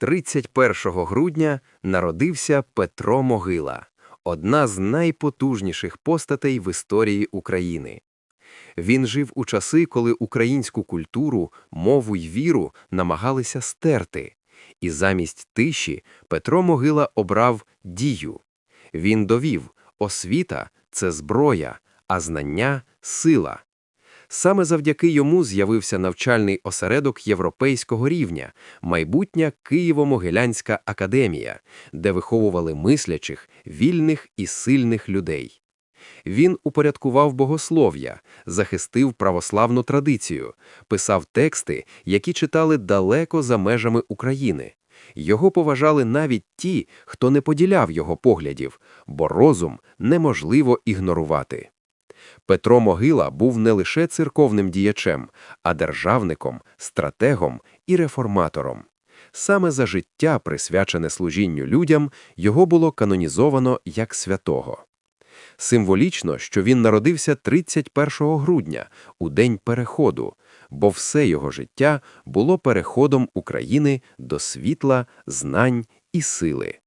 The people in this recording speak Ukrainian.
31 грудня народився Петро Могила, одна з найпотужніших постатей в історії України. Він жив у часи, коли українську культуру, мову й віру намагалися стерти. І замість тиші Петро Могила обрав дію. Він довів – освіта – це зброя, а знання – сила. Саме завдяки йому з'явився навчальний осередок європейського рівня, майбутня Києво-Могилянська академія, де виховували мислячих, вільних і сильних людей. Він упорядкував богослов'я, захистив православну традицію, писав тексти, які читали далеко за межами України. Його поважали навіть ті, хто не поділяв його поглядів, бо розум неможливо ігнорувати. Петро Могила був не лише церковним діячем, а державником, стратегом і реформатором. Саме за життя, присвячене служінню людям, його було канонізовано як святого. Символічно, що він народився 31 грудня, у день переходу, бо все його життя було переходом України до світла, знань і сили.